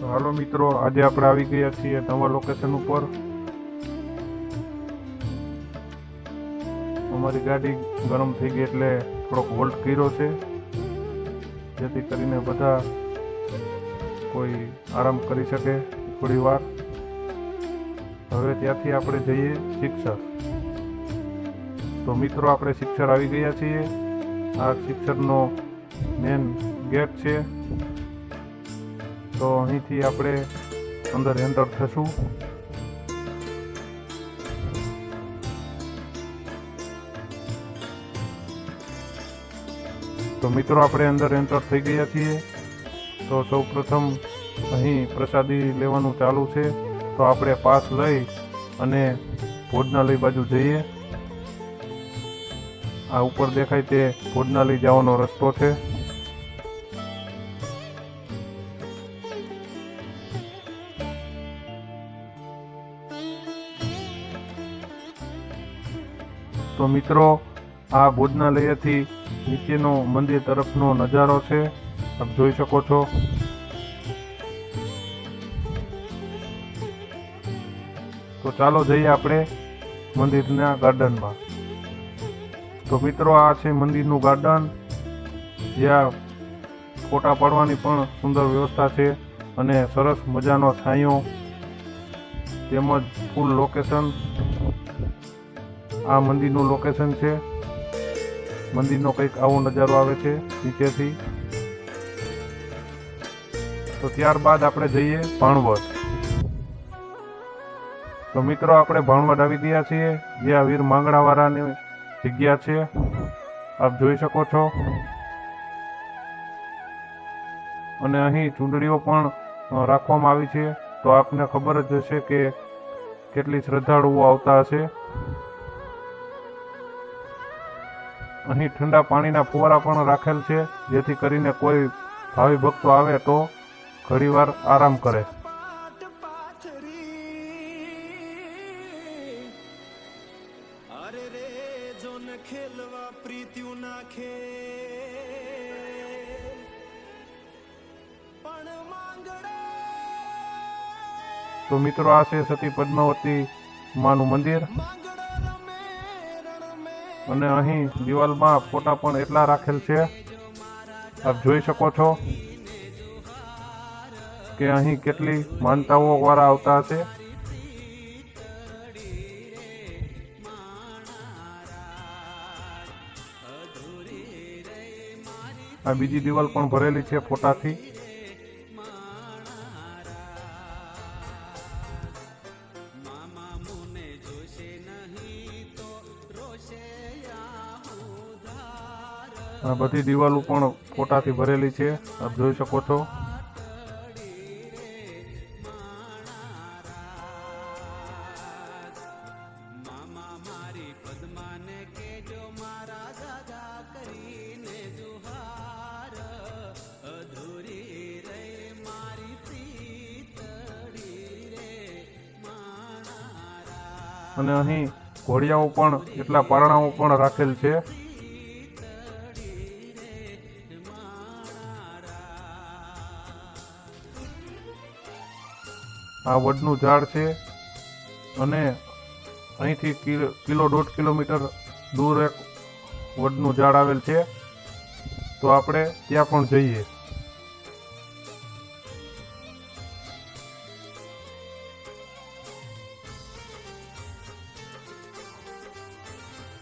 તો હાલો મિત્રો, આજે આપણે આવી ગયા છીએ નવા લોકેશન ઉપર. અમારી ગાડી ગરમ થઈ ગઈ એટલે થોડોક વોલ્ટ કર્યો છે. જેથી કરીને બધા કોઈ આરામ કરી શકે થોડી વાર. હવે ત્યાંથી આપણે જઈએ શિક્ષર. તો મિત્રો, આપણે શિક્ષર આવી ગયા છીએ. આ શિક્ષરનો મેન ગેટ છે. તો અહીંથી આપણે અંદર એન્ટર થશું. તો મિત્રો, આપણે અંદર એન્ટર થઈ ગયા છીએ. તો સૌ પ્રથમ અહીં પ્રસાદી લેવાનું ચાલુ છે. તો આપણે પાસ લઈ અને ભોજનાલય બાજુ જઈએ. આ ઉપર દેખાય તે ભોજનાલય જવાનો રસ્તો છે. તો મિત્રો, આ ભોજનાલયથી નીચેનો મંદિર તરફનો નજારો છે. તમે જોઈ શકો છો. તો ચાલો જઈએ આપણે મંદિરના ગાર્ડનમાં. તો મિત્રો, આ છે મંદિરનું ગાર્ડન. જ્યાં ફોટા પાડવાની પણ સુંદર વ્યવસ્થા છે અને સરસ મજાનો છાંયો તેમજ ફૂલ લોકેશન આ મંદિરનું લોકેશન છે. મંદિરનો કંઈક આવો નજારો આવે છે નીચેથી. તો ત્યારબાદ આપણે જઈએ ભાણવડ. તો મિત્રો, આપણે ભાણવડ આવી ગયા છીએ. જ્યાં વીર માંગડાવાળાની જગ્યા છે. આપ જોઈ શકો છો. અને અહીં ચૂંટણીઓ પણ રાખવામાં આવી છે. તો આપને ખબર જ હશે કે કેટલી શ્રદ્ધાળુઓ આવતા હશે. અહીં ઠંડા પાણીના ફુવારા પણ રાખેલ છે. જેથી કરીને કોઈ ભાવિ ભક્તો આવે તો ઘણીવાર આરામ કરે. અરે રે જોન ખેલવા પ્રીત્યું નાખે. પણ માંગડા. તો મિત્રો આ છે સતી પદ્માવતી માનું મંદિર. અને અહીં દિવાલમાં ફોટા પણ એટલા રાખેલ છે. આપ જોઈ શકો છો કે અહીં કેટલી માનતાઓ વાળા આવતા હશે. આ બીજી દિવાલ પણ ભરેલી છે ફોટાથી. આ બધી દિવાલો પણ ફોટાથી ભરેલી છે. આપ જોઈ શકો છો. અને અહીં ઘોડિયાઓ પણ, એટલા પારણાઓ પણ રાખેલ છે. આ વડનું ઝાડ છે અને અહીંથી કિલો દોઢ કિલોમીટર દૂર એક વડનું ઝાડ આવેલ છે. તો આપણે ત્યાં પણ જઈએ.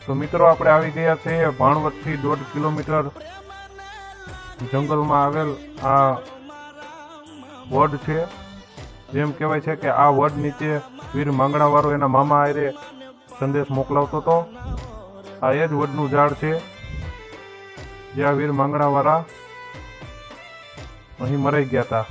તો મિત્રો, આપણે આવી ગયા છીએ ભાણવટથી દોઢ કિલોમીટર જંગલમાં આવેલ આ વડ છે. જેમ કહેવાય છે કે આ વડ નીચે વીર માંગણાવાળો એના મામા આરે સંદેશ મોકલાવતો હતો. આ એ જ વડનું ઝાડ છે. જ્યાં વીર માંગણાવાળા અહીં મરાઈ ગયા હતા.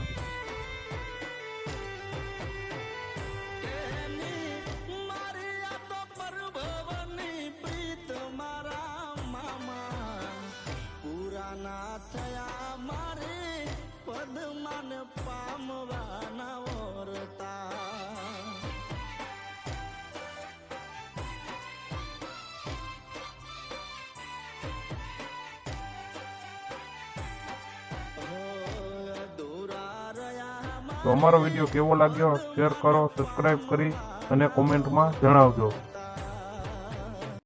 તો અમારો વીડિયો કેવો લાગ્યો શેર કરો સબસ્ક્રાઈબ કરી અને કોમેન્ટમાં જણાવજો.